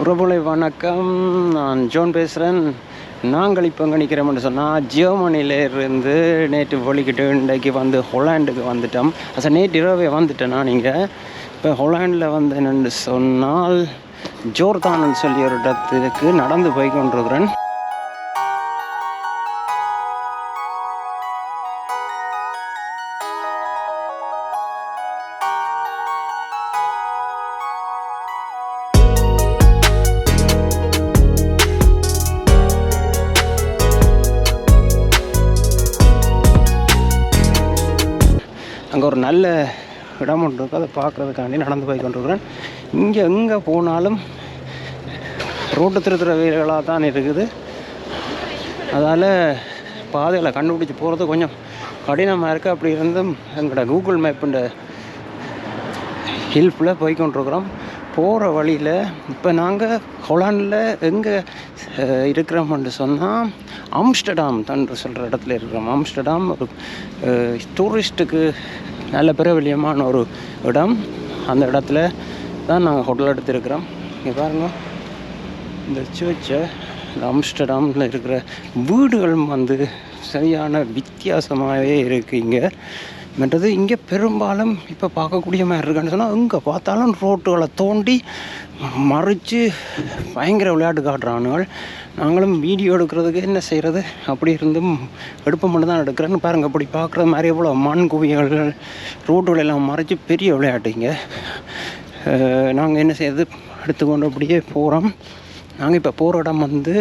உறவுகளை வணக்கம். நான் ஜோன் பேசுகிறேன் நாங்கள் இப்போ எங்கே நிற்கிறோம்னு சொன்னால் ஜெர்மனிலேருந்து நேற்று ஒழிக்கிட்டு இன்றைக்கு வந்து ஹொலாண்டுக்கு வந்துட்டோம். அச நேற்று இரவே வந்துட்டேன் நான் இப்போ ஹொலாண்டில் வந்து என்னென்னு சொன்னால் ஜோர்தான்னு சொல்லி ஒரு இடத்துக்கு நடந்து போய் கொண்டிருக்கிறேன். நல்ல இடம் ஒன்று இருக்குது. அதை பார்க்குறதுக்காண்டி நடந்து போய் கொண்டிருக்கிறேன். இங்கே எங்கே போனாலும் ரோட்டு திருத்துற வீரர்களாக தான் இருக்குது. அதால் பாதைகளை கண்டுபிடிச்சி போகிறது கொஞ்சம் கடினமாக இருக்குது அப்படி இருந்தும் எங்களோட கூகுள் மேப்புன்ற ஹில்ஃபில் போய் கொண்டிருக்கிறோம். போகிற வழியில் இப்போ நாங்கள் ஹொலாண்டில் எங்கே இருக்கிறோம்னு சொன்னால் ஆம்ஸ்டர்டாம் தன்று சொல்கிற இடத்துல இருக்கிறோம். ஆம்ஸ்டர்டாம் ஒரு டூரிஸ்ட்டுக்கு நல்ல பிரபலியமான ஒரு இடம். அந்த இடத்துல தான் நாங்கள் ஹோட்டல் எடுத்திருக்கிறோம். இங்கே பாருங்கள் இந்த சர்ச்சை இந்த அம்ஸ்டர்டாமில் இருக்கிற வீடுகளும் வந்து சரியான வித்தியாசமாகவே இருக்குது இங்கே. மற்றது இங்கே பெரும்பாலும் இப்போ பார்க்கக்கூடிய மாதிரி இருக்குன்னு சொன்னால் எங்கே பார்த்தாலும் ரோட்டுகளை தோண்டி மறித்து பயங்கர விளையாட்டு காட்டுறானுகள் நாங்களும் வீடியோ எடுக்கிறதுக்கு என்ன செய்கிறது அப்படி இருந்தும் எடுப்ப மட்டும் தான் எடுக்கிறேன்னு பாருங்கள் அப்படி பார்க்குற மாதிரி எவ்வளோ மண் குவியல்கள் ரோட்டுகள் எல்லாம் மறைச்சி பெரிய விளையாட்டு இங்கே நாங்கள் என்ன செய்யறது? எடுத்துக்கொண்டு அப்படியே போகிறோம் நாங்கள் இப்போ போகிற இடம் வந்து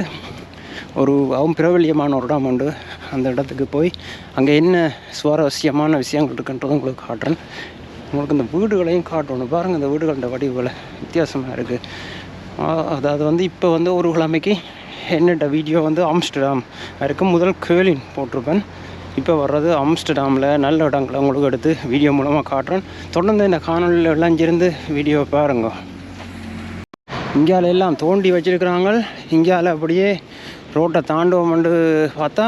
ஒரு அவன் பிரபல்யமான ஒரு இடம் உண்டு. அந்த இடத்துக்கு போய் அங்கே என்ன சுவாரஸ்யமான விஷயங்கள் இருக்குன்றதும் உங்களுக்கு காட்டுறேன். உங்களுக்கு இந்த வீடுகளையும் காட்டணும். பாருங்கள் இந்த வீடுகளோட வடிவுகளை வித்தியாசமாக இருக்குது அதாவது வந்து இப்போ வந்து ஒரு கிழமைக்கு என்னோட வீடியோ வந்து ஆம்ஸ்டர்டாம் வரைக்கும் முதல் கேளின் போட்டிருப்பேன். இப்போ வர்றது ஆம்ஸ்டர்டாமில் நல்ல இடங்களை உங்களுக்கு எடுத்து வீடியோ மூலமாக காட்டுறேன். தொடர்ந்து இந்த காணொலியில் இளைஞ்சிருந்து வீடியோ பாருங்க. இந்தியாவில் எல்லாம் தோண்டி வச்சுருக்கிறாங்க. இந்தியாவில் அப்படியே ரோட்டை தாண்டுவோம்னு பார்த்தா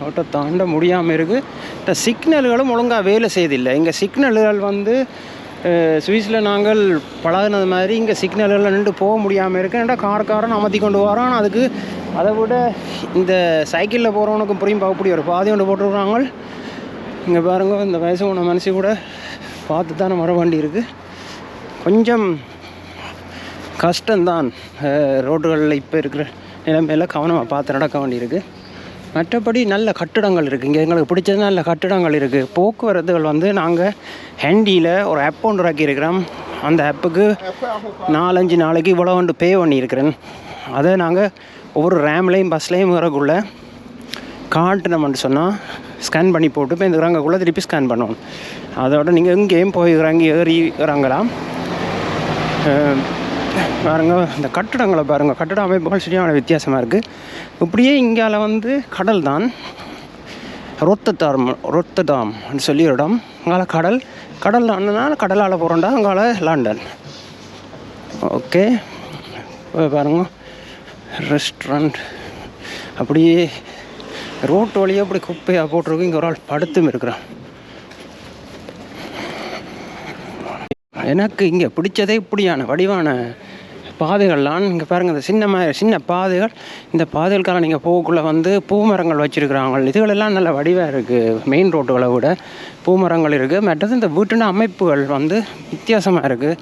ரோட்டை தாண்ட முடியாமல் இருக்குது இந்த சிக்னல்களும் ஒழுங்காக வேலை செய்தில்லை. இங்கே சிக்னல்கள் வந்து சுவிஸில் நாங்கள் பழகினது மாதிரி இங்கே சிக்னலில் நின்று போக முடியாமல் இருக்கு ஏன்னா கார்காரன் அமர்த்தி கொண்டு வரான். அதுக்கு அதை விட இந்த சைக்கிளில் போகிறவனுக்கும் புரியும். பார்க்கக்கூடிய ஒரு பாதி ஒன்று போட்டுருக்குறாங்க இங்கே பாருங்க இந்த வயசு உன மனசு கூட பார்த்து தானே வர வண்டி இருக்குது கொஞ்சம் கஷ்டம்தான். ரோடுகளில் இப்போ இருக்கிற நிலைமையில் கவனமாக பார்த்து நடக்க வேண்டியிருக்கு. மற்றபடி நல்ல கட்டிடங்கள் இருக்குது இங்கே எங்களுக்கு பிடிச்சது நல்ல கட்டிடங்கள் இருக்குது போக்குவரத்துகள் வந்து நாங்கள் ஹெண்டியில் ஒரு ஆப் ஒன்று ஆக்கியிருக்கிறோம் அந்த ஆப்புக்கு நாலஞ்சு நாளைக்கு இவ்வளோ ஒன்று பே பண்ணியிருக்கிறேன். அதை நாங்கள் ஒவ்வொரு ரேம்லேயும் பஸ்லேயும் வரக்குள்ள காட்டுனோம்னு சொன்னால் ஸ்கேன் பண்ணி போட்டு இப்போ இந்த இறங்கக்குள்ளே திருப்பி ஸ்கேன் பண்ணுவோம். அதோட நீங்கள் எங்கேயும் போய் இறங்கி ஏறி இறங்கலாம். பாருங்க இந்த கட்டடங்களை பாருங்கள் கட்டிட அமைப்புகள் சரியான வித்தியாசமாக இருக்குது இப்படியே இங்கால வந்து கடல் தான். ரொத்ததாம் ரொத்ததாம் சொல்லி ஒரு இடம். அங்கால கடல். கடல் அண்ணனால கடலால் போகிறோண்டா அங்கால லண்டன். ஓகே. பாருங்க. ரெஸ்டாரண்ட். அப்படியே ரோட்டு வழியாக அப்படி குப்பையாக போட்டிருக்கு. இங்கே ஒரு ஆள் படுத்தும் இருக்கிறான். எனக்கு இங்கே பிடிச்சதே இப்படியான வடிவான பாதைகள்லாம் இங்கே பாருங்கள் இந்த சின்ன மாதிரி சின்ன பாதைகள். இந்த பாதைகளுக்காக நீங்கள் போகக்குள்ளே வந்து பூமரங்கள் வச்சுருக்குறாங்க. இதுகளெல்லாம் நல்ல வடிவாக இருக்குது மெயின் ரோட்டுகளை விட பூமரங்கள் இருக்குது மற்றது இந்த வீட்டுன அமைப்புகள் வந்து வித்தியாசமாக இருக்குது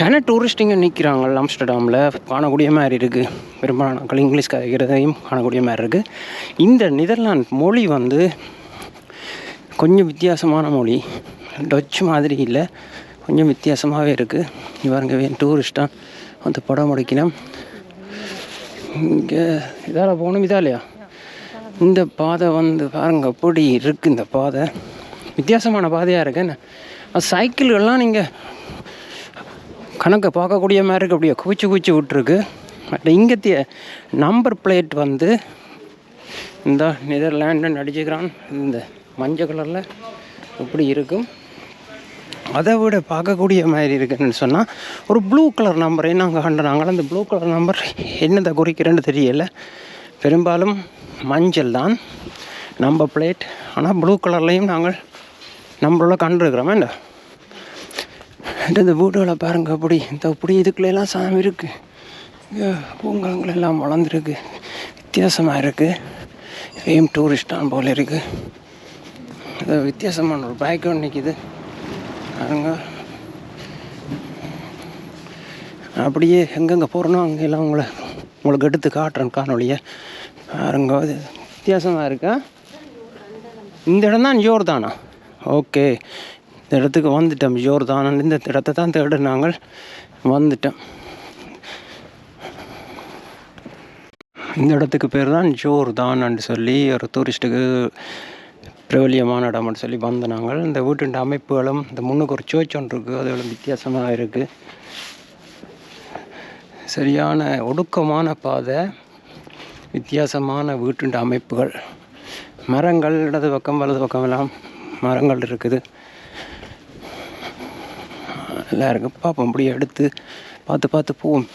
கன டூரிஸ்டிங்க நிற்கிறாங்க ஆம்ஸ்டர்டாமில் காணக்கூடிய மாதிரி இருக்குது பெரும்பாலான மக்கள் இங்கிலீஷ் கதைக்கிறதையும் காணக்கூடிய மாதிரி இருக்குது இந்த நெதர்லாந்து மொழி வந்து கொஞ்சம் வித்தியாசமான மொழி. டச் மாதிரி இல்லை. கொஞ்சம் வித்தியாசமாகவே இருக்குது இவருங்க டூரிஸ்ட்டாக வந்து படம் முடிக்கணும். இங்கே இதால் போகணும் இதாலையா? இந்த பாதை வந்து பாருங்க அப்படி இருக்குது இந்த பாதை. வித்தியாசமான பாதையாக இருக்கு என்ன? சைக்கிள்கள்லாம் நீங்கள் கணக்கை பார்க்கக்கூடிய மாதிரி இருக்குது அப்படியே குவிச்சு குவிச்சு விட்ருக்கு பட் இங்கத்திய நம்பர் பிளேட் வந்து இந்த நெதர்லாண்டுன்னு அடிச்சுக்கிறான் இந்த மஞ்சள் கலரில் இப்படி இருக்கும்? அதை விட பார்க்கக்கூடிய மாதிரி இருக்குன்னு சொன்னால் ஒரு ப்ளூ கலர் நம்பரை நாங்கள் கண்டுறாங்கள அந்த ப்ளூ கலர் நம்பர் என்னத்தை குறிக்கிறேன்னு தெரியல. பெரும்பாலும் மஞ்சள் தான் நம்ம பிளேட் ஆனால் ப்ளூ கலர்லேயும் நாங்கள் நம்மளோட கண்டுருக்குறோமே இந்த இந்த வீடுகளை பாருங்க அப்படி இந்த அப்படி இதுக்குள்ளெல்லாம் சாமி இருக்குது பூங்கலங்கள் எல்லாம் வளர்ந்துருக்கு. வித்தியாசமாக இருக்குது ஏம் டூரிஸ்டான் போல் இருக்குது வித்தியாசமான ஒரு பேக்ரவுண்ட் நிற்கிது பாருங்க. அப்படியே எங்கெங்கே போகிறனோ அங்கெல்லாம் உங்களை உங்களுக்கு எடுத்து காட்டுறேன் காணொலியை பாருங்க இது வித்தியாசமாக இருக்கா? இந்த இடம் தான் ஜோர் தானா ஓகே. இந்த இடத்துக்கு வந்துட்டோம் ஜோர் தானன் இந்த இடத்த தான் தேடு நாங்கள். வந்துட்டோம். இந்த இடத்துக்கு பேர் தான் ஜோர் தானன்னு சொல்லி ஒரு டூரிஸ்ட்டுக்கு பிரபலியமான இடம்னு சொல்லி வந்த நாங்கள் இந்த வீட்டுண்ட அமைப்புகளும் இந்த முன்னுக்கு ஒரு சர்ச் ஒன்று இருக்குது அதுகளும் வித்தியாசமாக இருக்குது சரியான ஒடுக்கமான பாதை வித்தியாசமான வீட்டுண்ட அமைப்புகள். மரங்கள் இடது பக்கம் வலது பக்கம் எல்லாம் மரங்கள் இருக்குது. எல்லாம் பார்ப்போம் அப்படியே எடுத்து பார்த்து பார்த்து போவோம்.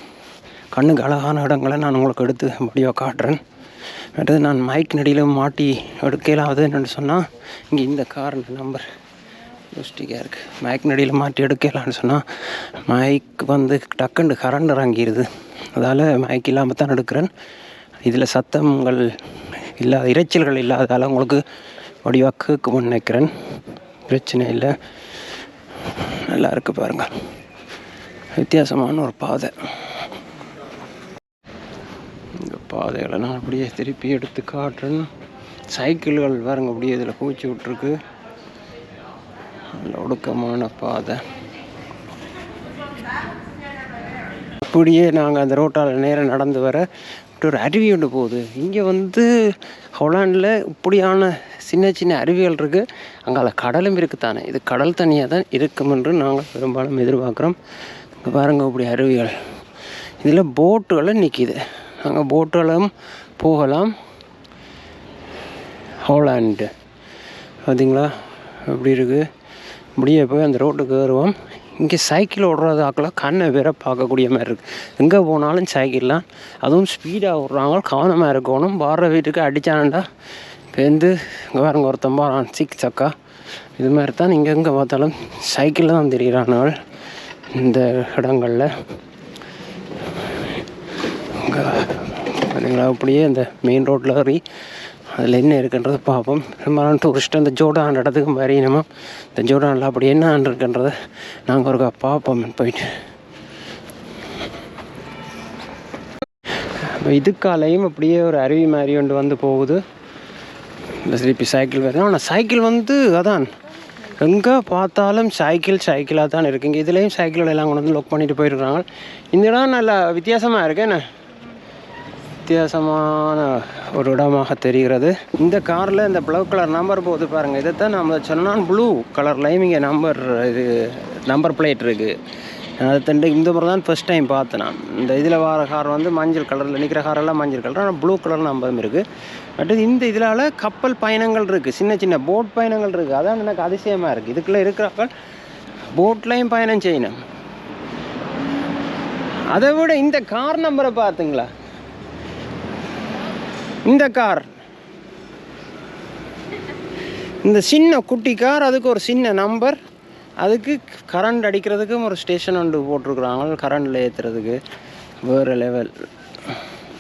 கண்ணுக்கு அழகான இடங்களை நான் உங்களுக்கு எடுத்து அப்படியோ காட்டுறேன். அடுத்தது நான் மைக் நடியில் மாட்டி எடுக்கலாவது என்னென்னு சொன்னால் இங்கே இந்த கார் நம்பர் யூஸ்டிக்காக இருக்குது மைக் நடியில் மாட்டி எடுக்கலான்னு சொன்னால் மைக் வந்து டக்குண்டு கரண்ட் இறங்கிடுது அதால் மைக் இல்லாமல் தான் எடுக்கிறேன். இதில் சத்தங்கள் இல்லாத இரைச்சல்கள் இல்லாததால் உங்களுக்கு வடிவாக கேட்கும்னு நினைக்கிறேன். பிரச்சனை இல்லை. நல்லா இருக்கு பாருங்கள் வித்தியாசமான ஒரு பாதை. பாதைகளை நான் அப்படியே திருப்பி எடுத்து காட்டுறேன். சைக்கிள்கள் பாருங்க அப்படியே இதில் பூச்சி விட்ருக்கு நல்ல ஒடுக்கமான பாதை. அப்படியே நாங்கள் அந்த ரோட்டால் நேரம் நடந்து வர ஒரு அருவி ஒன்று போகுது. இங்கே வந்து ஹொலாண்டில் இப்படியான சின்ன சின்ன அருவிகள் இருக்குது அங்கால கடலும் இருக்குத்தானே இது கடல் தனியாக தான் இருக்கும் என்று நாங்கள் பெரும்பாலும் எதிர்பார்க்குறோம். இங்கே பாருங்கள் இப்படி அருவிகள். இதில் போட்டுகளும் நிற்கிது அங்கே போட்டுகளும் போகலாம். ஹோலாண்டு. பார்த்தீங்களா எப்படி இருக்குது இப்படியே போய் அந்த ரோட்டுக்கு ஏறுவோம். இங்கே சைக்கிள் ஓடுறது கண்ணை வேற பார்க்கக்கூடிய மாதிரி இருக்குது எங்கே போனாலும் சைக்கிள்லாம் அதுவும் ஸ்பீடாக ஓடுறாங்க கவனமாக இருக்கணும். வாடுற வீட்டுக்கு அடித்தானண்டா பேருந்து இங்கே பாருங்க ஒருத்தன் போகிறான் சிக் சக்கா. இது மாதிரி தான் நீங்கள் எங்கே பார்த்தாலும் சைக்கிளில் தான் தெரிகிறான் இந்த இடங்களில். இங்கே அப்படியே இந்த மெயின் ரோட்டில் ஏறி அதில் என்ன இருக்குன்றது பார்ப்போம். பெரும்பாலும் டூரிஸ்ட்டு இந்த ஜோடான் இடத்துக்கு மாதிரி நம்ம இந்த ஜோடானில் அப்படி என்ன இருக்குன்றதை நாங்கள் ஒருக்கா பார்ப்போம் போயிட்டு. இப்போ இதுக்காலையும் அப்படியே ஒரு அருவி மாதிரி ஒன்று வந்து போகுது. இந்த திருப்பி சைக்கிள் வேறு ஆனால் சைக்கிள் வந்து அதான் எங்கே பார்த்தாலும் சைக்கிள் சைக்கிளாக தான் இருக்குங்க இதுலேயும் சைக்கிள் எல்லாம் கொண்டு வந்து லொக் பண்ணிட்டு போயிருக்காங்க இந்த இடம் நல்லா வித்தியாசமாக இருக்கு என்ன? வித்தியாசமான ஒரு இடமாக தெரிகிறது. இந்த காரில் இந்த ப்ளூ கலர் நம்பர் போகுது பாருங்கள் இதை தான் நம்ம சொன்னால் ப்ளூ கலர் இங்கே நம்பர் இது நம்பர் பிளேட் இருக்குது அது தண்டு இந்த முறை தான் ஃபஸ்ட் டைம் பார்த்தேன் நான். இந்த இதில் வர கார் வந்து மஞ்சள் கலரில் நிற்கிற காரெல்லாம் மஞ்சள் கலர் ஆனால் ப்ளூ கலர் நம்பரும் இருக்குது பட் இந்த இதனால் கப்பல் பயணங்கள் இருக்குது சின்ன சின்ன போட் பயணங்கள் இருக்குது அதான் எனக்கு அதிசயமாக இருக்குது இதுக்குள்ளே இருக்கிறார்கள் போட்லேயும் பயணம் செய்யணும். அதை விட இந்த கார் நம்பரை பார்த்துங்களா இந்த கார். இந்த சின்ன குட்டி கார் அதுக்கு ஒரு சின்ன நம்பர் அதுக்கு கரண்ட் அடிக்கிறதுக்கும் ஒரு ஸ்டேஷன் ஒன்று போட்டிருக்குறாங்க. கரண்டில் ஏற்றுறதுக்கு வேறு லெவல்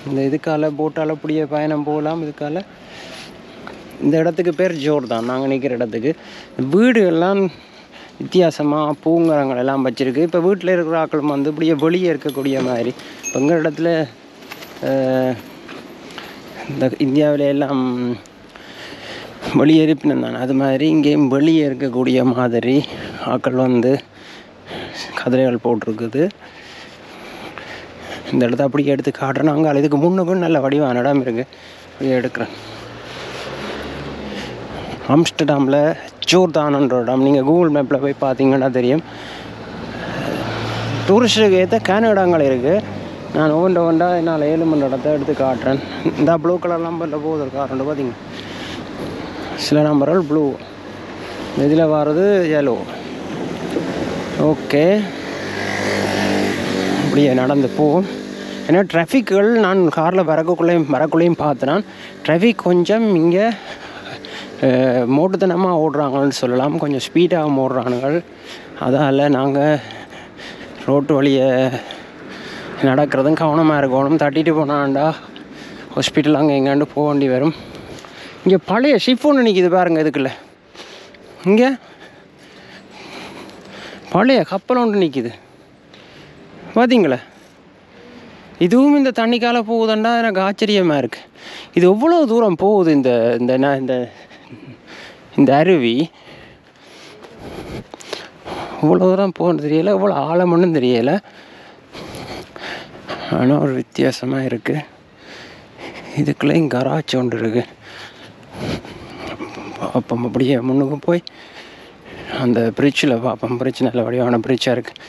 இந்த இதுக்கால போட்டால் அப்படியே பயணம் போகலாம். இதுக்கால இந்த இடத்துக்கு பேர் ஜோர் தான். நாங்கள் நிற்கிற இடத்துக்கு. வீடு எல்லாம் வித்தியாசமாக பூங்கரங்கள் எல்லாம் வச்சுருக்கு. இப்போ வீட்டில் இருக்கிற ஆக்களும் வந்து இப்படியே வெளியே இருக்கக்கூடிய மாதிரி. இப்போ எங்கள் இடத்துல இந்த இந்தியாவில எல்லாம் வெளியேறிப்பினம் தான். அது மாதிரி இங்கேயும் வெளியே இருக்கக்கூடிய மாதிரி ஆக்கள் வந்து கதிரைகள் போட்டிருக்குது. இந்த இடத்த அப்படியே எடுத்து காட்டுறேன். அங்கே இதுக்கு முன்னுக்கும் நல்ல வடிவான இடம் இருக்குது அப்படியே எடுக்கிறேன். ஆம்ஸ்டர்டாமில் ஜோர்தானன்ற இடம். நீங்கள் கூகுள் மேப்பில் போய் பார்த்தீங்கன்னா தெரியும். டூரிஸ்ட்டுக்கு ஏற்ற கேன இடங்கள் இருக்குது நான் ஒவ்வொன்ற ஒன்றா என்னால் ஏழு மணி இடத்த எடுத்து காட்டுறேன். இந்த ப்ளூ கலர் நம்பரில் போகுது ஒரு கார் பார்த்தீங்க சில நம்பர்கள் ப்ளூ இதில் வர்றது எல்லோ ஓகே அப்படியே நடந்து போவோம் ஏன்னா டிராஃபிக்குகள் நான் காரில் வரக்குள்ளேயும் வரக்குள்ளேயும் பார்த்தேன் டிராஃபிக் கொஞ்சம் இங்கே மோட்டுத்தனமாக ஓடுறாங்கன்னு சொல்லலாம். கொஞ்சம் ஸ்பீடாக ஓடுறானுங்கள் அதால் நாங்கள் ரோட்டு வழியை நடக்கிறதும் கவனமாக இருக்கணும். தட்டிட்டு போனாண்டா ஹாஸ்பிட்டல் அங்கே எங்காண்டு போக வேண்டி வரும். இங்கே பழைய ஷிப் ஒன்று நிற்கிது பாருங்க இதுக்குள்ள. இங்கே பழைய கப்பல் ஒன்று நிற்கிது பார்த்தீங்களா இதுவும் இந்த தண்ணிக்கால போகுதுண்டா. எனக்கு ஆச்சரியமாக இருக்குது இது எவ்வளோ தூரம் போகுது இந்த இந்த இந்த இந்த அருவி? இவ்வளோ தூரம் போகணும் தெரியலை. இவ்வளோ ஆழம்னு தெரியலை. ஆனால் ஒரு வித்தியாசமாக இருக்குது இதுக்குள்ளேயும் கராச்சி ஒன்று இருக்குது பார்ப்போம் அப்படியே முன்னுக்கு போய் அந்த பிரிட்ஜில் பார்ப்போம் பிரிட்ஜ் நல்ல வடிவான பிரிட்ஜாக இருக்குது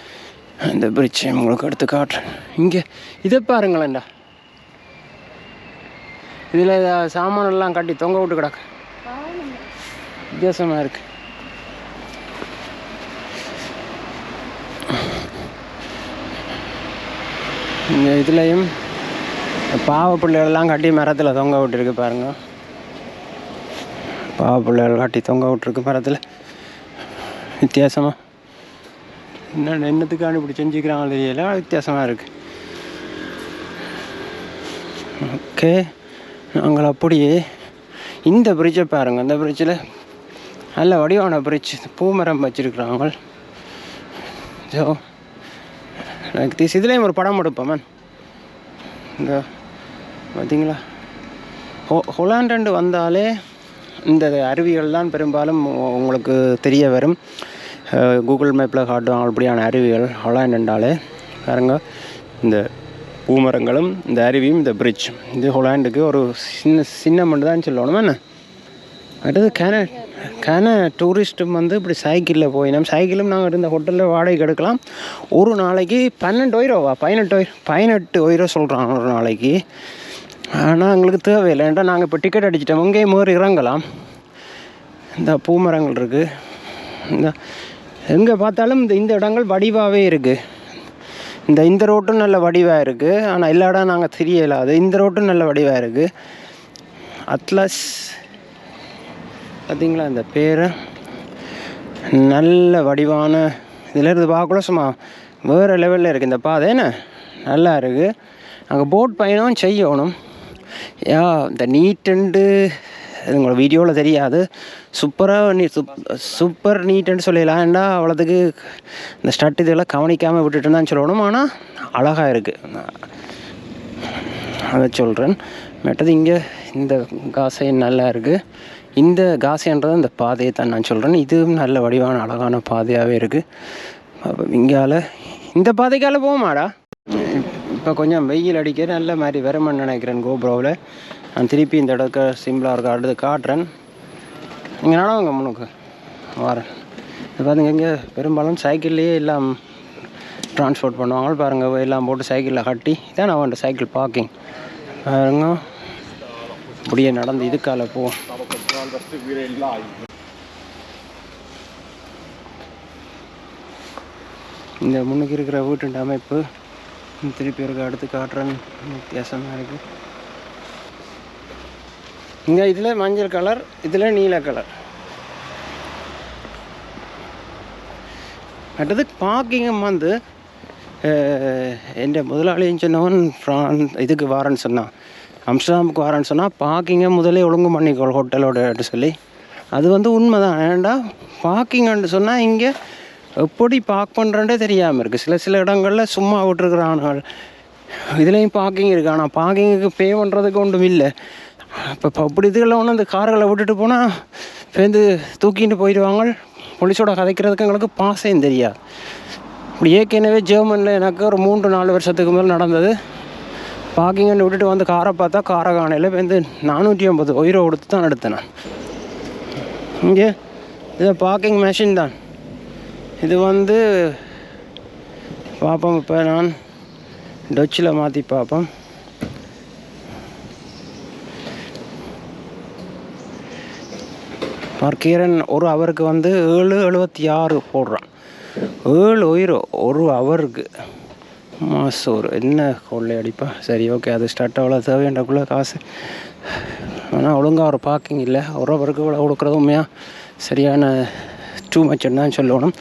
அந்த பிரிட்ஜை உங்களுக்கு எடுத்து காட்டுறேன். இங்கே இதை பாருங்களேன்டா. இதில் சாமான் எல்லாம் கட்டி தொங்க விட்டு கிடக்கு வித்தியாசமாக இருக்கு. இந்த இதுலேயும் பாவ பிள்ளைகளெல்லாம் கட்டி மரத்தில் தொங்க விட்டுருக்கு பாருங்க. பாவ பிள்ளைகள் கட்டி தொங்க விட்டுருக்கு மரத்தில். வித்தியாசமாக என்ன என்னத்துக்கான இப்படி செஞ்சுக்கிறாங்களோ தெரியல. வித்தியாசமாக இருக்குது ஓகே. நாங்கள் அப்படியே இந்த பிரிட்ஜை பாருங்கள் இந்த பிரிட்ஜில் நல்ல வடிவான பிரிட்ஜ் பூமரம் வச்சுருக்குறாங்க. ஸோ எனக்கு தீஸ் இதுலேயும் ஒரு படம் எடுப்போம் மேன் இந்த பார்த்தீங்களா ஹோ ஹொலாண்டண்டு வந்தாலே இந்த அருவிகள் தான் பெரும்பாலும் உங்களுக்கு தெரிய வரும். கூகுள் மேப்பில் காட்டுவாங்க அப்படியான அருவிகள் ஹொலாண்டண்டாலே பாருங்க இந்த பூமரங்களும் இந்த அருவியும் இந்த பிரிட்ஜ் இது ஹொலாண்டுக்கு ஒரு சின்ன சின்ன மட்டும் தான் சொல்லணும் என்ன அடுத்து கேன கேன டூரிஸ்ட்டும் வந்து இப்படி சைக்கிளில் போயினோம். சைக்கிளும் நாங்கள் இருந்த ஹோட்டலில் வாடகைக்கு எடுக்கலாம். ஒரு நாளைக்கு பன்னெண்டு ஒயிரோவா பதினெட்டு ஒய் பதினெட்டு ஒயிரோ சொல்கிறாங்க ஒரு நாளைக்கு. ஆனால் எங்களுக்கு தேவையில்லை. ஏன்டா நாங்கள் இப்போ டிக்கெட் அடிச்சிட்டோம். இங்கேயும் மேறு இறங்கலாம். இந்த பூமரங்கள் இருக்குது இந்த எங்கே பார்த்தாலும் இந்த இந்த இடங்கள் வடிவாகவே இருக்குது இந்த இந்த ரோட்டும் நல்ல வடிவாக இருக்குது ஆனால் எல்லா இடம் நாங்கள் தெரியலாது இந்த ரோட்டும் நல்ல வடிவாக இருக்குது அட்லஸ் பார்த்தீங்களா இந்த பேர்? நல்ல வடிவான இதில் இருந்து பார்க்கல சும்மா வேறு லெவலில் இருக்குது இந்த பாதை. என்ன? நல்லா இருக்குது அங்கே போட் பயணம் செய்யணும். யா இந்த நீட்டுண்டு அது வீடியோவில் தெரியாது. சூப்பராக நீ சூப் சூப்பர் நீட்டுன்னு சொல்லிடலாம். ஏண்டா அவ்வளோத்துக்கு இந்த ஸ்டட் இதெல்லாம் கவனிக்காமல் விட்டுட்டுன்னு தான் சொல்லணும். ஆனால் அழகாக இருக்குது அதை சொல்கிறேன் மற்றது இங்கே இந்த காசை நல்லா இருக்குது இந்த காசின்றது இந்த பாதையை தான் நான் சொல்கிறேன் இதுவும் நல்ல வடிவான அழகான பாதையாகவே இருக்குது இங்கால இந்த பாதைக்கால போமாடா இப்போ கொஞ்சம் வெயில் அடிக்க நல்ல மாதிரி வருமான்னு நினைக்கிறேன் கோபுரோவில். நான் திருப்பி இந்த இடத்துக்கு சிம்பிளாக இருக்க அடுத்து காட்டுறேன். இங்கே நடவங்க முன்னுக்கு. வரேன். இது பாருங்க இங்கே பெரும்பாலும் சைக்கிள்லேயே எல்லாம் ட்ரான்ஸ்போர்ட் பண்ணுவாங்க. பாருங்கள் எல்லாம் போட்டு சைக்கிளில் கட்டி இதான் அவன்கிட்ட சைக்கிள் பார்க்கிங் பாருங்க இப்படியே நடந்து இதுக்கால போ இந்த முன்னுக்கு இருக்கிற வீட்டு அமைப்பு திருப்பி இருக்க அடுத்து காட்டுறேன். வித்தியாசமாக இருக்குது இங்கே இதில் மஞ்சள் கலர் இதில் நீல கலர். அடுத்தது பார்க்கிங்கும் வந்து என் முதலாளின்னு சொன்னவன் ஃப்ரான் இதுக்கு வாரன்னு சொன்னான். அம்ஸ்டர்டாமுக்கு வரேன்னு சொன்னால் பார்க்கிங்கை முதலே ஒழுங்கு பண்ணிக்கோ ஹோட்டலோட சொல்லி. அது வந்து உண்மை தான் ஏன்டா பார்க்கிங்கன்னு சொன்னால் இங்கே எப்படி பார்க் பண்ணுறேன்டே தெரியாமல் இருக்குது சில சில இடங்களில் சும்மா விட்டுருக்குறானுகள் இதுலேயும் பார்க்கிங் இருக்குது ஆனால் பார்க்கிங்குக்கு பே பண்ணுறதுக்கு ஒன்றும் இல்லை. இப்போ இப்போ அப்படி இதுகளில் ஒன்று அந்த கார்களை விட்டுட்டு போனால் பேருந்து தூக்கிட்டு போயிடுவாங்க. போலீஸோட கதைக்கிறதுக்கு எங்களுக்கு பாசையும் தெரியாது. இப்படி ஏற்கனவே ஜெர்மனில் எனக்கு ஒரு மூன்று நாலு வருஷத்துக்கு மேலே நடந்தது. பார்க்கிங்கன்னு விட்டுட்டு வந்து காரை பார்த்தா காரை காணையில் வந்து நானூற்றி ஐம்பது உயிரை கொடுத்து தான் எடுத்தேன் நான். இங்கே இது பார்க்கிங் மெஷின் தான். இது வந்து பார்ப்போம் இப்போ நான் டச்சில் மாற்றி பார்ப்போம். பார்க்கிறன் ஒரு அவருக்கு வந்து ஏழு எழுபத்தி ஆறு போடுறான். ஏழு உயிரோ ஒரு அவருக்கு. மாசூர் என்ன கொள்ளை அடிப்பா? சரி ஓகே அது ஸ்டார்ட் அவ்வளோ தேவையாண்டக்குள்ளே காசு. ஆனால் ஒழுங்காக ஒரு பார்க்கிங் இல்லை. ஒரு அவருக்கு இவ்வளோ கொடுக்குறது உண்மையாக சரியான டூ மச்சுன்னு தான் சொல்லணும்.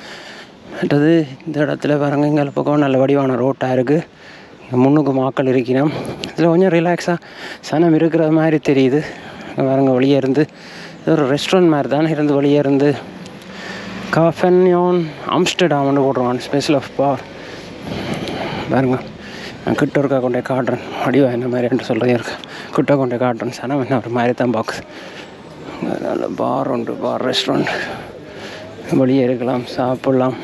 மற்றது இந்த இடத்துல பாருங்க இங்கே பக்கம் நல்ல வடிவான ரோட்டாக இருக்குது முன்னுக்கு மாக்கள் இருக்கிறோம் இதில் கொஞ்சம் ரிலாக்ஸாக சனம் இருக்கிற மாதிரி தெரியுது. பாருங்க வெளியே இருந்து. இது ஒரு ரெஸ்டாரண்ட் மாதிரி தானே இருந்து வெளியே இருந்து. காஃபன்யோன் ஆம்ஸ்டர்டாம்னு போடுறான் ஸ்பெஷல் ஆஃப் பார் பாருங்க. நான் கிட்ட இருக்கா கொண்டே காட்டுறேன். வடிவா என்ன மாதிரி என்று சொல்கிறதே இருக்கு. கிட்ட கொண்டே காட்டுறேன். சனம் என்ன ஒரு மாதிரி தான் பாக்ஸ் அதனால் பார் உண்டு பார் ரெஸ்டாரண்ட் வெளியே இருக்கலாம் சாப்பிட்லாம்.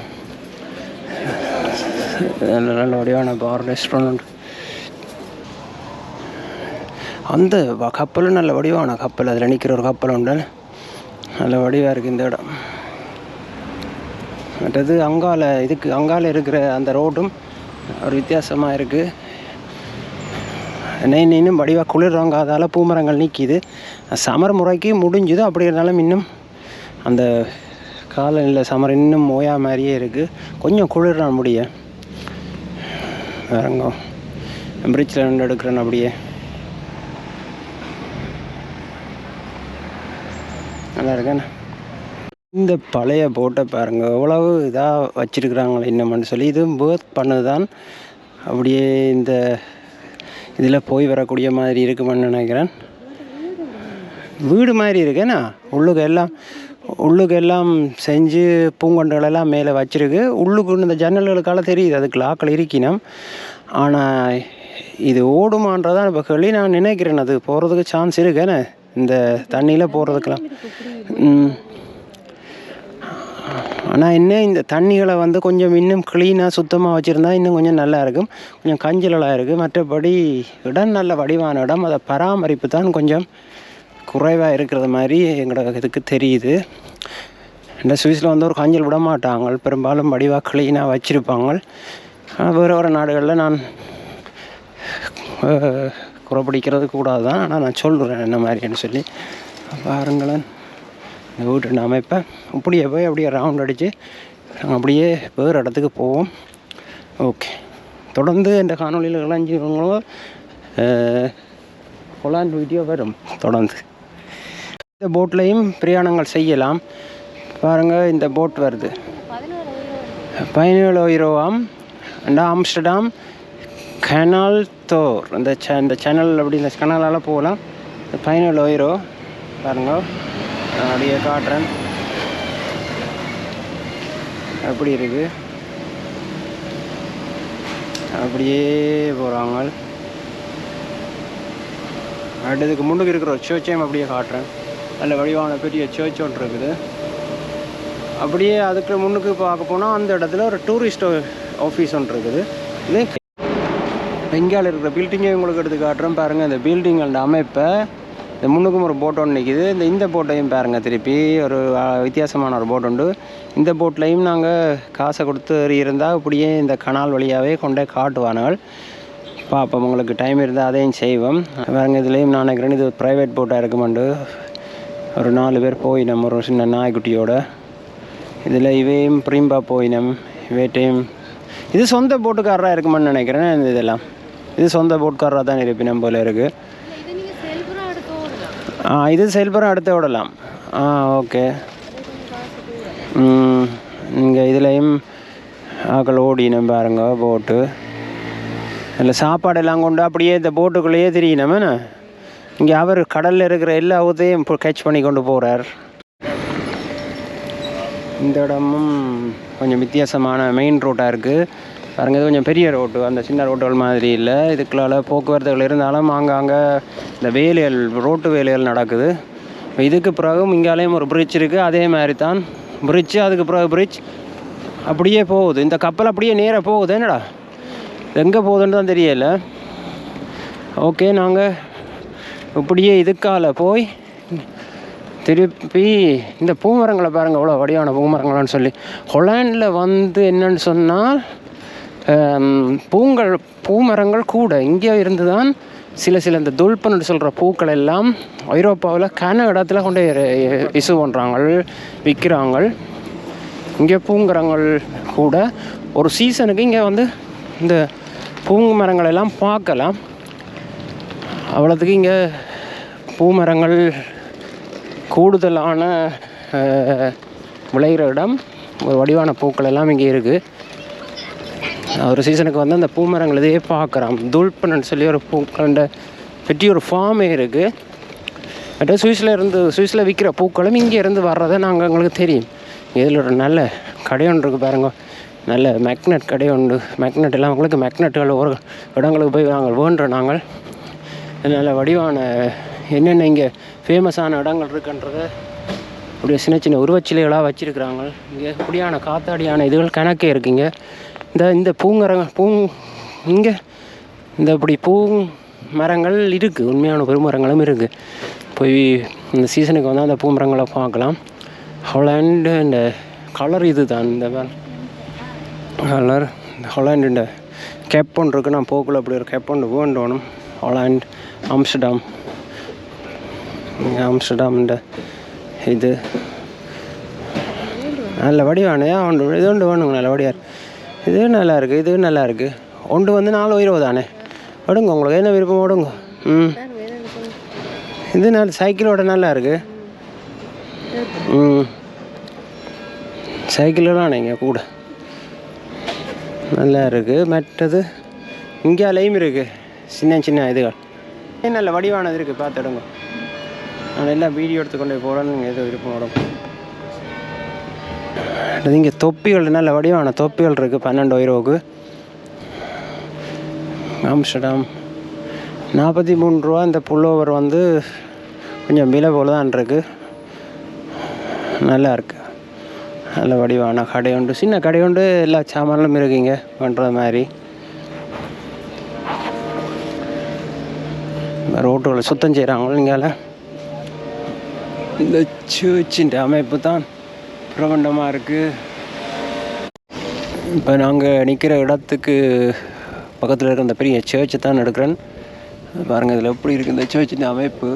நல்ல நல்ல வடிவான பார் ரெஸ்டாரண்ட் உண்டு. அந்த கப்பலும் நல்ல வடிவான கப்பல். அதில் நிற்கிற ஒரு கப்பல் உண்டு. நல்ல வடிவாக இருக்குது இந்த இடம். மற்றது அங்கால இதுக்கு அங்கால இருக்கிற அந்த ரோடும் ஒரு வித்தியாசமாக இருக்குது நெய் இன்னும் வடிவாக குளிர்றாங்க அதால் பூமரங்கள் நிற்கிது சமர் முறைக்கு முடிஞ்சுது. அப்படி இருந்தாலும் இன்னும் அந்த காலநிலை சமர் இன்னும் ஓயா மாதிரியே இருக்குது கொஞ்சம் குளிர்றான் முடிய. வேறங்க பிரிட்ஜில் ரெண்டு எடுக்கிறேன் அப்படியே. நல்லா இருக்கேண்ணே. இந்த பழைய போட்டை பாருங்க எவ்வளவு இதாக வச்சிருக்கிறாங்களே இன்னும்னு சொல்லி இதுவும் பேர்த் பண்ணது தான் அப்படியே இந்த இதில் போய் வரக்கூடிய மாதிரி இருக்குமான்னு நினைக்கிறேன். வீடு மாதிரி இருக்கேண்ணா உள்ளுக்கு எல்லாம் உள்ளுக்கு எல்லாம் செஞ்சு பூங்கொண்டுகள் எல்லாம் மேலே வச்சிருக்கு. உள்ளுக்கு இந்த ஜன்னல்களுக்கால தெரியுது அதுக்கு லாக்கள் இருக்கினோம். ஆனால் இது ஓடுமான்றதான் இப்போ கேள்வி நான் நினைக்கிறேன். அது போகிறதுக்கு சான்ஸ் இருக்கேண்ணே இந்த தண்ணியில் போகிறதுக்கெல்லாம் ம். ஆனால் என்ன இந்த தண்ணிகளை வந்து கொஞ்சம் இன்னும் க்ளீனாக சுத்தமாக வச்சுருந்தா இன்னும் கொஞ்சம் நல்லா இருக்கும். கொஞ்சம் கஞ்சலாக இருக்குது மற்றபடி இடம் நல்ல வடிவான இடம். அதை பராமரிப்பு தான் கொஞ்சம் குறைவாக இருக்கிறது மாதிரி எங்களோட இதுக்கு தெரியுது. இந்த சுவிஸில் வந்து ஒரு கஞ்சல் விட மாட்டாங்க. பெரும்பாலும் வடிவாக க்ளீனாக வச்சுருப்பாங்க. வேறு வேறு நாடுகளில் நான் அஹ், குறைப்பிடிக்கிறது கூடாது தான் ஆனால் நான் சொல்கிறேன் என்ன மாதிரின்னு சொல்லி. பாருங்களேன். இந்த வீட்டு அமைப்பை அப்படியே போய் அப்படியே ரவுண்ட் அடித்து நாங்கள் அப்படியே வேறு இடத்துக்கு போவோம். ஓகே தொடர்ந்து இந்த காணொலியில் இளைஞர்களும் கொலாண்ட் வீடியோ வரும். தொடர்ந்து. இந்த போட்லேயும் பிரயாணங்கள் செய்யலாம். பாருங்கள் இந்த போட் வருது. பதினேழு யூரோவாம் அண்ட் ஆம்ஸ்டர்டாம் கெனால் தோர். இந்த சே இந்த சேனல் அப்படி இந்த கெனலால் போகலாம். பதினேழு யூரோ பாருங்கள் அப்படியே காட்டுறேன் அப்படி இருக்கு. அப்படியே போகிறாங்க அடுத்ததுக்கு முன்னுக்கு இருக்கிற ஒரு சர்ச்சையும் அப்படியே காட்டுறேன். நல்ல வடிவான பெரிய சர்ச் ஒன்று இருக்குது. அப்படியே அதுக்கு முன்னுக்கு பார்க்க போனால் அந்த இடத்துல ஒரு டூரிஸ்ட் ஆஃபீஸ் ஒன்று இருக்குது. இது பெங்கால் இருக்கிற பில்டிங்கை உங்களுக்கு எடுத்து காட்டுறேன் பாருங்கள் இந்த பில்டிங் அமைப்பை இந்த முன்னுக்கும் ஒரு போட் ஒன்று நிற்கிது இந்த இந்த போட்டையும் பாருங்கள் திருப்பி. ஒரு வித்தியாசமான ஒரு போட் உண்டு. இந்த போட்லையும் நாங்கள் காசை கொடுத்து இருந்தால் இப்படியே இந்த கனால் வழியாகவே கொண்டே காட்டுவானுங்கள் பார்ப்போம் உங்களுக்கு டைம் இருந்தால் அதையும் செய்வோம். பாருங்க இதுலேயும் நான் நினைக்கிறேன் இது ப்ரைவேட் போட்டாக இருக்குமெண்டு ஒரு நாலு பேர் போயினம் ஒரு சின்ன நாய்க்குட்டியோட. இதில் இவையும் ப்ரீம்பா போயினம் இவேட்டையும் இது சொந்த போட்டுக்காரராக இருக்குமென்னு நினைக்கிறேன் இந்த இதெல்லாம். இது சொந்த போட்காரராக தான் இருப்பினம் போல இருக்குது இது நீங்க செல்புரம் எடுத்து ஓடலாம் ஆ இது செல்பரம் அடுத்து விடலாம் ஆ ஓகே. இங்கே இதுலேயும் ஆக்கள் ஓடினோம் பாருங்க போட்டு. இல்லை சாப்பாடெல்லாம் கொண்டு அப்படியே இந்த போட்டுக்குள்ளேயே தெரியணும் இங்கே அவர் கடலில் இருக்கிற எல்லா உதையும் கேட்ச் பண்ணி கொண்டு போகிறார் இந்த இடமும் கொஞ்சம் வித்தியாசமான மெயின் ரோட்டாக இருக்குது பாருங்க இது கொஞ்சம் பெரிய ரோட்டு. அந்த சின்ன ரோட்டுகள் மாதிரி இல்லை. இதுக்குள்ளால் போக்குவரத்துகள் இருந்தாலும் ஆங்காங்கே இந்த வேலைகள் ரோட்டு வேலைகள் நடக்குது. இதுக்கு பிறகும் இங்காலேயும் ஒரு பிரிட்ஜ் இருக்குது அதே மாதிரி தான் பிரிட்ஜு அதுக்கு பிறகு பிரிட்ஜ் அப்படியே போகுது. இந்த கப்பல் அப்படியே நேராக போகுது. என்னடா? எங்கே போகுதுன்னு தான் தெரியல. ஓகே நாங்கள் இப்படியே இதுக்கால போய் திருப்பி இந்த பூமரங்களை பாருங்கள் எவ்வளோ வடிவான பூமரங்களான்னு சொல்லி. ஹொலாண்டில் வந்து என்னன்னு சொன்னால் பூங்கள் பூமரங்கள் கூட இங்கே இருந்து தான் சில சில இந்த துல்பன்னு சொல்கிற பூக்கள் எல்லாம் ஐரோப்பாவில் கன இடத்துல கொண்டு இசு பண்ணுறாங்க விற்கிறாங்க இங்கே பூங்கரங்கள் கூட ஒரு சீசனுக்கு இங்கே வந்து இந்த பூமரங்கள் எல்லாம் பார்க்கலாம். அவ்வளோத்துக்கு இங்கே பூமரங்கள் கூடுதலான விளைகிற விளையிற இடம். ஒரு வடிவான பூக்கள் எல்லாம் இங்கே இருக்குது ஒரு சீசனுக்கு வந்து அந்த பூமரங்கள் இதையே பார்க்குறான். தூல்பனன்னு சொல்லி ஒரு பூக்கண்ட பெட்டி ஒரு ஃபார்மே இருக்குது பட் சுவிஸில் இருந்து சுவிஸில் விற்கிற பூக்களும் இங்கே இருந்து வர்றதை நாங்கள் எங்களுக்கு தெரியும். இதில் ஒரு நல்ல கடை ஒன்று இருக்குது பாருங்க. நல்ல மேக்னெட் கடை உண்டு. மேக்னெட் எல்லாம் உங்களுக்கு மேக்னெட்டுகள் ஒரு இடங்களுக்கு போய் நாங்கள் வேண்டுறோம் நாங்கள். நல்ல வடிவான என்னென்ன இங்கே ஃபேமஸான இடங்கள் இருக்குன்றதை அப்படியே சின்ன சின்ன உருவச்சிலைகளாக வச்சுருக்குறாங்க. இங்கே இப்படியான காத்தாடியான இதுகள் கணக்கே இருக்குங்க இந்த இந்த பூங்கரங்க பூ இங்கே. இந்த இப்படி பூ மரங்கள் இருக்குது உண்மையான பெருமரங்களும் இருக்குது போய் இந்த சீசனுக்கு வந்தால் அந்த பூமரங்களை பார்க்கலாம். ஹொலாண்டு இந்த கலர் இது தான் இந்த கலர் ஹொலாண்டு இந்த கேப் ஒன்று இருக்குது நான் போக்குள்ள அப்படி ஒரு கேப் ஒன்று வேண்டணும் ஹொலாண்ட் ஆம்ஸ்டர்டாம் ஆம்ஸ்டர்டாம் இந்த இது. நல்ல வடிவானே அவன் இது ஒன்று வேணுங்க நல்ல வடியார் இது நல்லா இருக்குது இது நல்லா இருக்குது ஒன்று வந்து நாலு உயிரோ தானே ஓடுங்க உங்களுக்கு என்ன விருப்பம்? ஓடுங்க ம். இது நல்ல சைக்கிளோட நல்லா இருக்கு ம். சைக்கிளெலாம் நீங்கள் கூட. நல்லா இருக்குது மற்றது இங்கே லைம் இருக்குது சின்ன சின்ன இதுகள். நல்ல வடிவானது இருக்குது பார்த்துடுங்க நான் எல்லாம் வீடியோ எடுத்துக்கொண்டு போகிறேன்னு நீங்கள் எதுவும் விருப்பம் வரும். அடுத்து இங்கே தொப்பிகள் நல்ல வடிவான தொப்பிகள் இருக்குது பன்னெண்டு ஒயிரோவுக்கு ஆம்ஸ்டர்டாம். நாற்பத்தி மூணு ரூபா இந்த புல்லோவர் வந்து கொஞ்சம் விலை போல தான் இருக்கு. நல்லா இருக்கு. நல்ல வடிவான கடை உண்டு. சின்ன கடை உண்டு எல்லா சாமான்களும் இருக்குங்க பண்ணுறது மாதிரி. ரோட்டுகளை சுத்தம் செய்கிறாங்களோ இங்கால இந்த சர்ச்சின் அமைப்பு தான். பிரபண்டமாக இருக்குது இப்போ நாங்கள் நிற்கிற இடத்துக்கு பக்கத்தில் இருக்கிற அந்த பெரிய சேர்ச்சை தான் எடுக்கிறேன். பாருங்கள் இதில் எப்படி இருக்குது இந்த சர்ச்சின் அமைப்பு.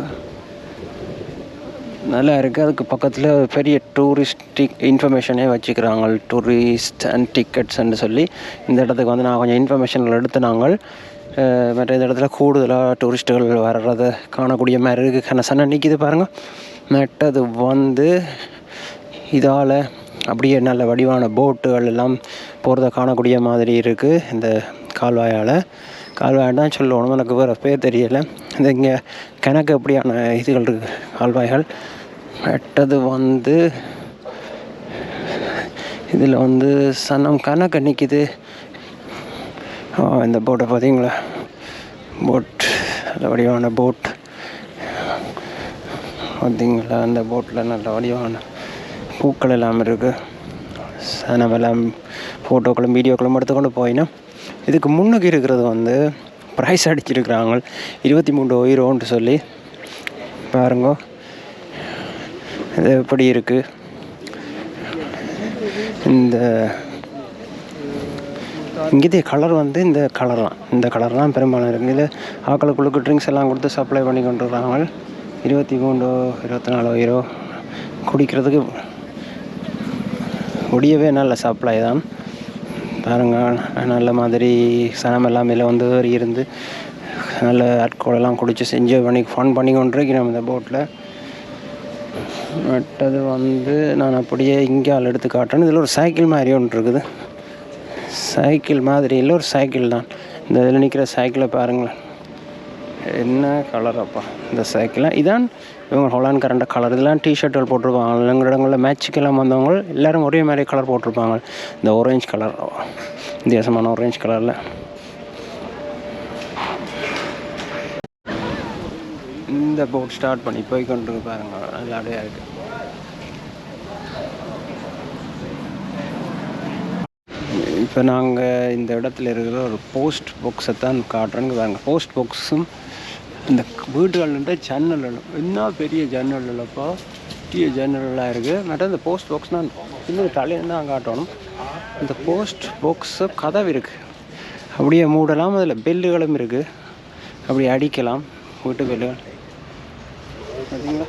நல்லா இருக்குது அதுக்கு பக்கத்தில் பெரிய டூரிஸ்டிக் இன்ஃபர்மேஷனே வச்சுக்கிறாங்க. டூரிஸ்ட் அண்ட் டிக்கெட்ஸ்ன்னு சொல்லி. இந்த இடத்துக்கு வந்து நான் கொஞ்சம் இன்ஃபர்மேஷன்கள் எடுத்து நாங்கள் மற்ற இந்த இடத்துல கூடுதலாக டூரிஸ்ட்டுகள் வர்றதை காணக்கூடிய மாதிரி இருக்குது கனசன நிற்கிது பாருங்கள் மற்றது வந்து இதால் அப்படியே நல்ல வடிவான போட்டுகள் எல்லாம் போகிறத காணக்கூடிய மாதிரி இருக்குது இந்த கால்வாயால். கால்வாய் தான் சொல்லணும் எனக்கு வேறு பேர் தெரியலை. இந்த இங்கே கணக்கு அப்படியான இதுகள் இருக்குது கால்வாய்கள்? மற்றது வந்து இதில் வந்து சனம் கணக்கு நிற்கிது இந்த போட்டை பார்த்தீங்களா போட் நல்ல வடிவான போட் பார்த்தீங்களா அந்த போட்டில் நல்ல வடிவான பூக்கள் எல்லாம் இருக்குது நம்ம எல்லாம் ஃபோட்டோக்களும் வீடியோக்களும் எடுத்துக்கொண்டு போயினா இதுக்கு முன்னுக்கு இருக்கிறது வந்து ப்ரைஸ் அடிச்சிருக்கிறாங்க. இருபத்தி மூன்று உயிரோன்ட்டு சொல்லி பாருங்க. இது எப்படி இருக்குது இந்த இங்கே கலர் வந்து இந்த கலர்லாம் இந்த கலர்லாம் பெரும்பாலும் இருக்குது இது ஆக்களுக்குள்ளுக்கு ட்ரிங்க்ஸ் எல்லாம் கொடுத்து சப்ளை பண்ணி கொண்டுருக்காங்க இருபத்தி மூணு இருபத்தி நாலு உயிரோ குடிக்கிறதுக்கு முடியவே நல்ல சப்ளை தான் பாருங்கள் நல்ல மாதிரி சனம் எல்லாம் மேலே வந்து ஏறி இருந்து நல்ல ஆட்கோலெல்லாம் குடிச்சு என்ஜாய் பண்ணி ஃபன் பண்ணி கொண்டிருக்கிறோம் இந்த போட்டில் மற்றது வந்து நான் அப்படியே இங்கே ஆள் எடுத்து காட்டுறேன். இதில் ஒரு சைக்கிள் மாதிரி ஒன்று இருக்குது. சைக்கிள் மாதிரி இல்லை ஒரு சைக்கிள் தான். இந்த இதில் நிற்கிற சைக்கிளை பாருங்களேன். என்ன கலர் அப்பா? இந்த சைக்கிள் இதான் இவங்க ஹொலான் கரண்ட கலர் இதெல்லாம் டிஷர்ட்டுகள் போட்டிருப்பாங்க. எங்கள் இடங்களில் மேட்சுக்கெல்லாம் வந்தவங்க எல்லோரும் ஒரே மாதிரி கலர் போட்டிருப்பாங்க. இந்த orange கலர் வித்தியாசமான ஆரேஞ்ச் கலரில் இந்த போட் ஸ்டார்ட் பண்ணி போய் கொண்டு பாருங்க. நல்லா அப்படியே இருக்கு. இப்போ நாங்கள் இந்த இடத்துல இருக்கிற ஒரு போஸ்ட் பாக்ஸை தான் காட்டுறேன்னு பாருங்கள் போஸ்ட் பாக்ஸும் இந்த வீடுகள்ன்ற ஜன்னல் என்ன பெரிய ஜன்னல் இல்லைப்பா பெரிய ஜன்னல்லாம் இருக்குது மற்ற இந்த போஸ்ட் பாக்ஸ்னால் இன்னொரு இன்னும் தலையில் தான் காட்டணும். இந்த போஸ்ட் பாக்ஸு கதவு இருக்குது அப்படியே மூடலாம். அதில் பெல்லுகளும் இருக்குது அப்படி அடிக்கலாம். வீட்டு பெல்லுகள் பார்த்தீங்களா?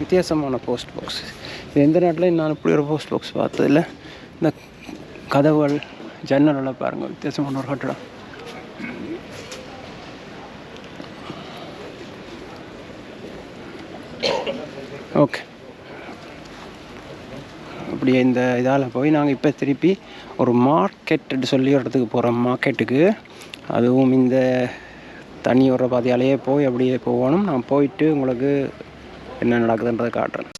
வித்தியாசமான போஸ்ட் பாக்ஸ் இது எந்த நாட்டிலையும் நான் இப்படி ஒரு போஸ்ட் பாக்ஸ் பார்த்ததில்ல. இந்த கதவுகள் ஜன்னலெல்லாம் பாருங்கள் வித்தியாசமான ஒரு கட்டடம். ஓகே அப்படியே இந்த இதால் போய் நாங்கள் இப்போ திருப்பி ஒரு மார்க்கெட்டு சொல்லி ஒரு இடத்துக்கு போகிறோம் மார்க்கெட்டுக்கு அதுவும் இந்த தண்ணி வர பாதையாலேயே போய் அப்படியே போகணும். நான் போயிட்டு உங்களுக்கு என்ன நடக்குதுன்றதை காட்டுறேன்.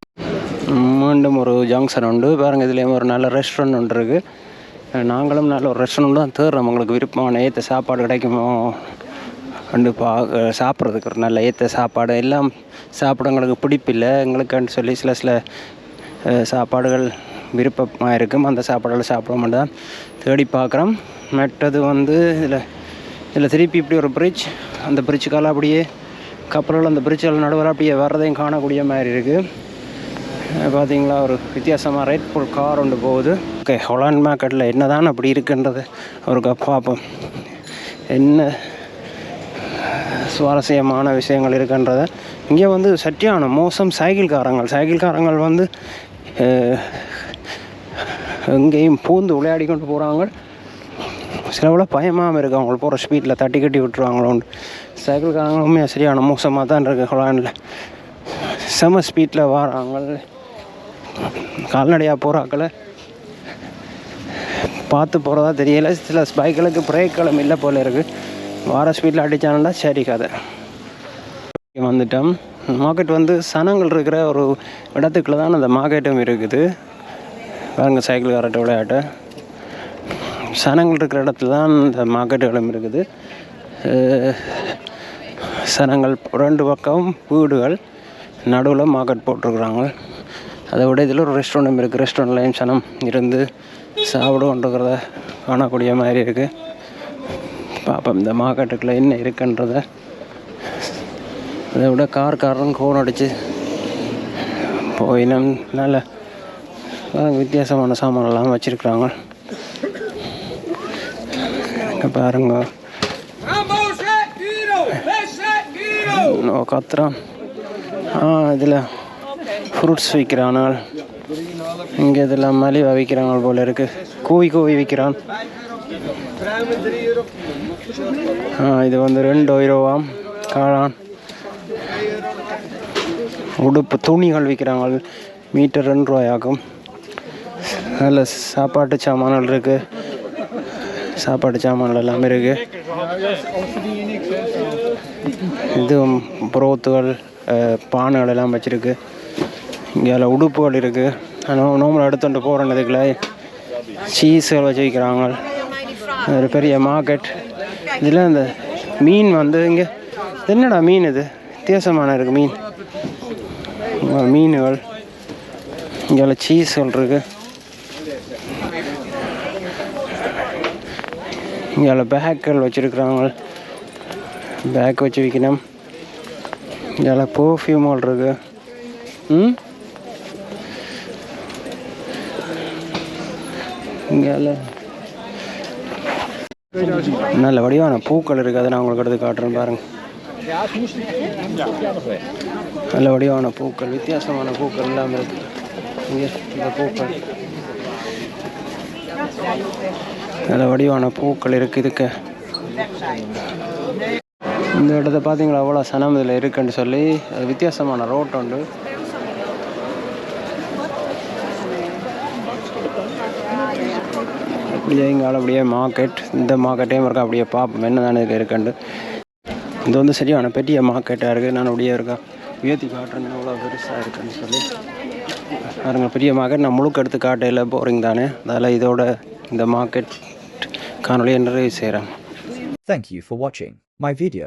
மீண்டும் ஒரு ஜங்ஷன் உண்டு. பாருங்கள் இதுலேயும் ஒரு நல்ல ரெஸ்டாரண்ட் ஒன்று இருக்குது நாங்களும் நல்ல ஒரு ரெஸ்டாரண்ட் தான் தேடுறோம். உங்களுக்கு விருப்பமான ஏற்ற சாப்பாடு கிடைக்குமோ வந்து பா சாப்பிட்றதுக்கு ஒரு நல்ல ஏற்ற சாப்பாடு. எல்லாம் சாப்பிட எங்களுக்கு பிடிப்பில்லை. எங்களுக்குன்னு சொல்லி சில சில சாப்பாடுகள் விருப்பமாக இருக்கும். அந்த சாப்பாடுகள் சாப்பிட மாட்டேன் தேடி பார்க்குறோம். மற்றது வந்து இதில் இதில் திருப்பி இப்படி ஒரு பிரிட்ஜ் அந்த பிரிட்ஜுக்கால அப்படியே கப்பல்கள் அந்த பிரிட்ஜில் நடுவில் அப்படியே வர்றதையும் காணக்கூடிய மாதிரி இருக்குது பார்த்தீங்களா ஒரு வித்தியாசமாக ரைட் புல் கார் ஒன்று போகுது. ஓகே ஹொலான் மார்க்கெட்டில் என்ன தான் அப்படி இருக்குன்றது ஒரு பார்ப்போம். என்ன சுவாரஸ்யமான விஷயங்கள் இருக்குன்றத. இங்கே வந்து சட்டியான மோசம் சைக்கிள்காரங்கள். சைக்கிள்காரங்கள் வந்து எங்கேயும் பூந்து விளையாடி கொண்டு போகிறாங்க சிலவில் பயமாக இருக்குது அவங்க போகிற ஸ்பீட்டில் தட்டி கட்டி விட்டுருவாங்களோன்னு. சைக்கிள்காரங்களுமே சரியான மோசமாக தான் இருக்குது ஹொலாண்டில் செம ஸ்பீட்டில் வராங்க. கால்நடையாக போகிறாக்களை பார்த்து போகிறதா தெரியல. சில பைக்களுக்கு பிரேக்களும் இல்லை போல இருக்குது வார ஸ்பீடில் அடித்தானா சரி கதை. வந்துட்டோம். மார்க்கெட் வந்து சனங்கள் இருக்கிற ஒரு இடத்துக்குள்ள தான் அந்த மார்க்கெட்டும் இருக்குது. பாருங்கள் சைக்கிள் காரட்ட விளையாட்ட. சனங்கள் இருக்கிற இடத்துல தான் இந்த மார்க்கெட்டுகளும் இருக்குது. சனங்கள் ரெண்டு பக்கம் வீடுகள் நடுவில் மார்க்கெட் போட்டிருக்குறாங்க. அதை விட இதில் ஒரு ரெஸ்டாரண்ட்டும் இருக்குது ரெஸ்டாரண்ட்லேயும் சனம் இருந்து சாப்பிட காணக்கூடிய மாதிரி இருக்குது பார்ப்போம் இந்த மார்க்கெட்டுக்குள்ளே என்ன இருக்குன்றத. அதை விட கார் காரன் கோன் அடித்து போயினம். நல்ல வித்தியாசமான சாமானெல்லாம் வச்சுருக்குறாங்க. பாருங்க. ஓ கத்துறான் ஆ இதில் ஃப்ரூட்ஸ் விற்கிறானால் இங்கே இதெல்லாம் மலிவாக விற்கிறாங்க போல இருக்குது கூவி கூவி விற்கிறான் இது வந்து ரெண்டு யூரோவாம் காளான். உடுப்பு துணிகள் விற்கிறாங்க மீட்டர் ரெண்டு ரூபாயாகும். நல்ல சாப்பாட்டு சாமான்கள் இருக்குது சாப்பாட்டு சாமான்கள் எல்லாமே இருக்குது இது புரோத்துகள் பானைகள் எல்லாம் வச்சுருக்கு. இங்கே அதில் உடுப்புகள் இருக்குது ஆனால் நோம்பல் எடுத்துகிட்டு போகிறேன் இதுக்குள்ள. சீஸுகள் வச்சு விற்கிறாங்க ஒரு பெரிய மார்க்கெட் இதில் இந்த மீன் வந்து இங்கே என்னடா மீன் இது? வித்தியாசமான இருக்குது மீன். மீன்கள். இங்கே சீஸ்கள் இருக்குது இங்கே பேக்குகள் வச்சுருக்குறாங்க. பேக் வச்சு விற்கணும் இங்கே பர்ஃப்யூம்கள் இருக்கு. ம்? இங்கே நல்ல வடிவான பூக்கள் இருக்குது. அதை நான் உங்களுக்கு எடுத்து காட்டுறேன் பாருங்க. நல்ல வடிவான பூக்கள் வித்தியாசமான பூக்கள் இல்லாமல் இருக்கு. இங்கே இந்த பூக்கள். நல்ல வடிவான பூக்கள் இருக்குது இதுக்கு. இந்த இடத்த பார்த்தீங்களா? அவ்வளோ சனம் இதில் இருக்குன்னு சொல்லி அது வித்தியாசமான ரோட் உண்டு. அப்படியே அப்படியே மார்க்கெட் இந்த மார்க்கெட்டையும் இருக்கா அப்படியே பார்ப்போம் என்ன தானே இதுக்கு இருக்குண்டு இது வந்து சரியான பெரிய மார்க்கெட்டாக இருக்குது நான் அப்படியே இருக்கா உயர்த்தி காட்டுறேன் அவ்வளோ பெருசாக இருக்குன்னு சொல்லி. பாருங்க பெரிய மார்க்கெட் நான் முழுக்க எடுத்து காட்டையில் போகிறீங்க தானே. அதனால் இதோட இந்த மார்க்கெட் காணொலியை நிறைவு செய்கிறேன் Thank you for watching my video.